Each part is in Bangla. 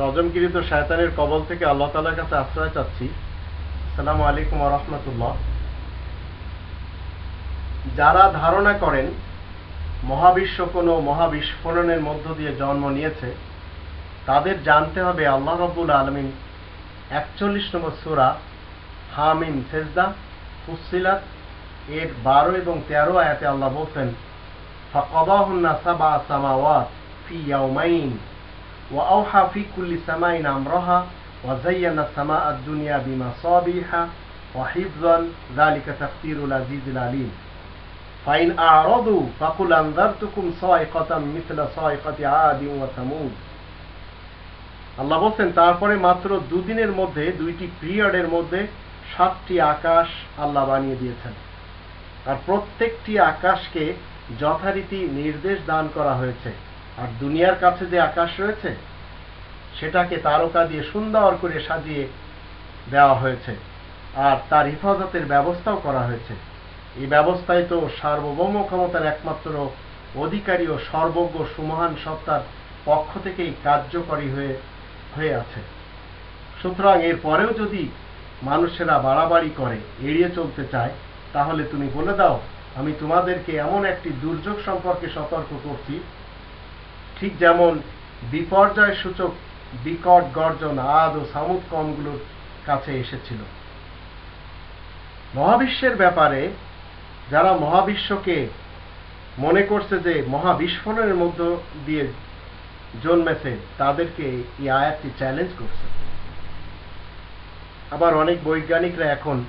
রজমগিরিত শায়তানের কবল থেকে আল্লাহ তালার কাছে আশ্রয় চাচ্ছি। আসসালামু আলাইকুম রহমতুল্লাহ। যারা ধারণা করেন মহাবিশ্ব কোনো মহাবিস্ফোরণের মধ্য দিয়ে জন্ম নিয়েছে, তাদের জানতে হবে আল্লাহ রব্বুল আলমিন একচল্লিশ নম্বর সুরা হামিম সেজদা ফুসিলাত এর বারো এবং তেরো আয়াতে আল্লাহ বলছেন ফাকবাহুন্না সাবা সামাওয়াত ফি ইয়াউমাইন وأوحى في كل سماء أمرها وزين السماء الدنيا بمصابيح وحفظا ذلك تقدير العزيز العليم فإن أعرضوا فقل أنذرتكم صاعقة مثل صاعقة عاد وثمود আল্লাহ বলছেন তারপরে মাত্র দুদিনের মধ্যে দুইটি পিরিয়ডের মধ্যে সাতটি আকাশ আল্লাহ বানিয়ে দিয়েছেন আর প্রত্যেকটি আকাশকে যথারীতি নির্দেশ দান করা হয়েছে আর দুনিয়ার কাছে যে আকাশ রয়েছে, সেটাকে তারকা দিয়ে সুন্দর করে সাজিয়ে দেওয়া হয়েছে। আর তার হেফাজতের ব্যবস্থাও করা হয়েছে। এই ব্যবস্থায় তো সার্বভৌম ক্ষমতার একমাত্র অধিকারী ও সর্বজ্ঞ সুমহান সত্তার পক্ষ থেকেই কার্যকরী হয়ে হয়ে আছে। সুতরাং এর পরেও যদি মানুষেরা বাড়াবাড়ি করে, এড়িয়ে চলতে চায়, তাহলে তুমি বলে দাও, আমি তোমাদেরকে এমন একটি দুর্যোগ সম্পর্কে সতর্ক করছি ঠিক যেমন বিপর্যয় সূচক বিকট গর্জন আদ ও সামুদ কমগুলোর কাছে এসেছিল। মহাবিশ্বের ব্যাপারে যারা মহাবিশ্বকে মনে করছে যে মহাবিস্ফোরণের মধ্য দিয়ে জন্মেছে, তাদেরকে এই আয়াতটি চ্যালেঞ্জ করছে। আবার অনেক বৈজ্ঞানিকরা এখন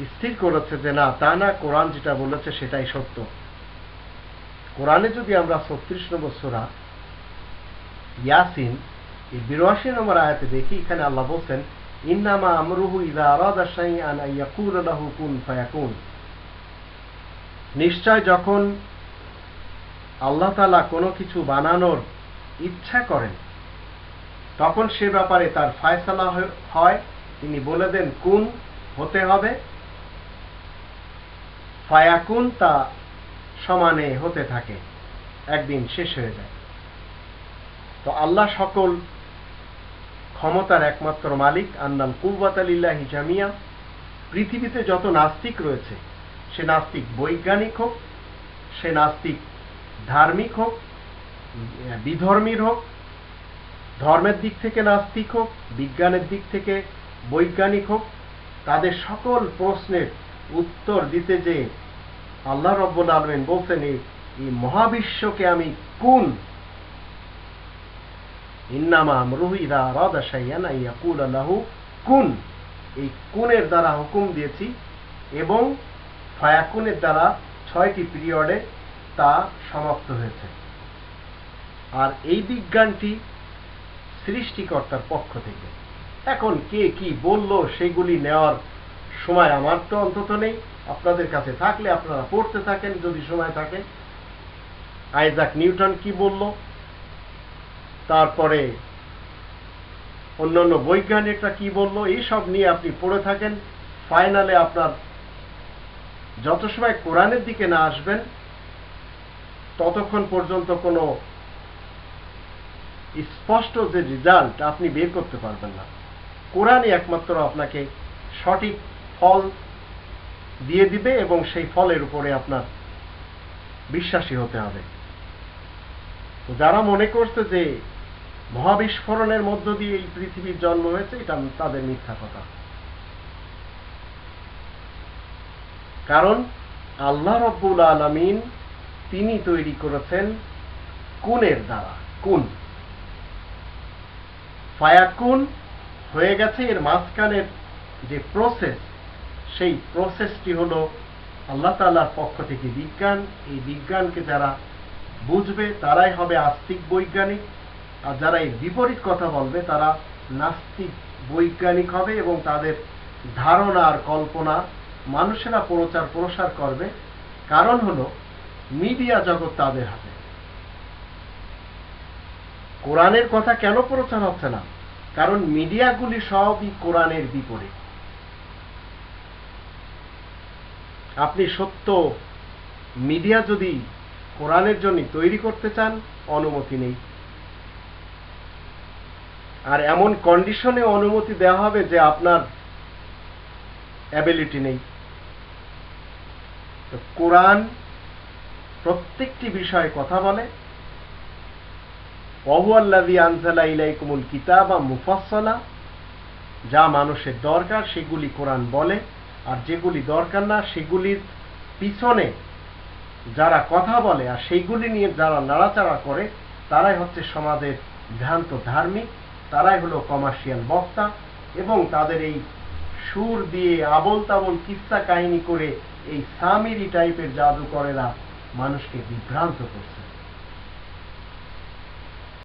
স্থির করেছে যে না, তা না, কোরআন যেটা বলেছে সেটাই সত্য। কোরআনে যদি আমরা ছত্রিশ নম্বর সোরা ইয়াসিন, এই বিরাশি নম্বর আয়াতে দেখি, এখানে আল্লাহ বলছেন, ইন্নামা আমরুহু ইদা আরাদা শাইআন আইয়াকুল লাহু কুন ফায়াকুন। নিশ্চয় যখন আল্লাহ তাআলা কোনো কিছু বানানোর ইচ্ছা করেন, তখন সে ব্যাপারে তার ফায়সালা হয়। তিনি বলে দেন, কুন হতে হবে। ফায়াকুন তা সমানে হতে থাকে। একদিন শেষ হয়ে যায়। তো আল্লাহ সকল ক্ষমতার একমাত্র মালিক আন্নাল কুব্বাত আলিল্লাহি জামিয়া। পৃথিবীতে যত নাস্তিক রয়েছে, সে নাস্তিক বৈজ্ঞানিক হোক, সে নাস্তিক ধার্মিক হোক, বিধর্মীর হোক, ধর্মের দিক থেকে নাস্তিক হোক, বিজ্ঞানের দিক থেকে বৈজ্ঞানিক হোক, তাদের সকল প্রশ্নের উত্তর দিতে যে আল্লাহ রব্বুল আলমেন বলছেন, এই মহাবিশ্বকে আমি কোন? ইন্নামা রুহিদা রাদা সাইয়ানা ইয়াকুল আল্লাহু কুন। এই কুনের দ্বারা হুকুম দিয়েছি এবং ফায়াকুনের দ্বারা ছয়টি পিরিয়ডে তা সমাপ্ত হয়েছে। আর এই বিজ্ঞানটি সৃষ্টিকর্তার পক্ষ থেকে। এখন কে কি বলল সেগুলি নেওয়ার সময় আমার তো অন্তত নেই। আপনাদের কাছে থাকলে আপনারা পড়তে থাকেন, যদি সময় থাকে। আইজাক নিউটন কি বলল? তারপরে অন্যান্য বৈজ্ঞানিকরা কি বলল? এইসব নিয়ে আপনি পড়ে থাকেন। ফাইনালে আপনার যত সময় কোরআনের দিকে না আসবেন, ততক্ষণ পর্যন্ত কোনো স্পষ্ট যে রেজাল্ট আপনি বের করতে পারবেন না। কোরআনই একমাত্র আপনাকে সঠিক ফল দিয়ে দিবে এবং সেই ফলের উপরে আপনার বিশ্বাসী হতে হবে। তো যারা মনে করছে যে মহাবিস্ফোরণের মধ্য দিয়ে এই পৃথিবীর জন্ম হয়েছে, এটা তাদের মিথ্যা কথা। কারণ আল্লাহ রব্বুল আলমিন তিনি তৈরি করেছেন কুনের দ্বারা, কুন। ফায়াকুন হয়ে গেছে এর মাঝখানের যে প্রসেস সেই প্রসেসটি হলো আল্লাহ তাল্লাহর পক্ষ থেকে বিজ্ঞান। এই বিজ্ঞানকে যারা বুঝবে, তারাই হবে আস্তিক বৈজ্ঞানিক। আর যারা এই বিপরীত কথা বলবে, তারা নাস্তিক বৈজ্ঞানিক হবে এবং তাদের ধারণা আর কল্পনা মানুষেরা প্রচার প্রসার করবে। কারণ হলো, মিডিয়া জগৎ তাদের হাতে। কোরআনের কথা কেন প্রচার হচ্ছে না? কারণ মিডিয়াগুলি সবই কোরআনের বিপরীত। আপনি সত্য মিডিয়া যদি কোরআনের জন্য তৈরি করতে চান, অনুমতি নেই। আর এমন কন্ডিশনে অনুমতি দেওয়া হবে যে আপনার অ্যাবিলিটি নেই। কোরআন প্রত্যেকটি বিষয়ে কথা বলে। অহুয়াল্লাদি আনজালা ইলাইকুমুল কিতাবা মুফাসসলা। যা মানুষের দরকার, সেগুলি কোরআন বলে। আর যেগুলি দরকার না, সেগুলির পিছনে যারা কথা বলে আর সেইগুলি নিয়ে যারা নাড়াচাড়া করে, তারাই হচ্ছে সমাজের ভ্রান্ত ধার্মিক, তারাই হলো কমার্শিয়াল বক্তা এবং তাদের এই সুর দিয়ে আবল তাবল কিস্সা কাহিনী করে এই সামিরি টাইপের জাদুকরেরা মানুষকে বিভ্রান্ত করছে।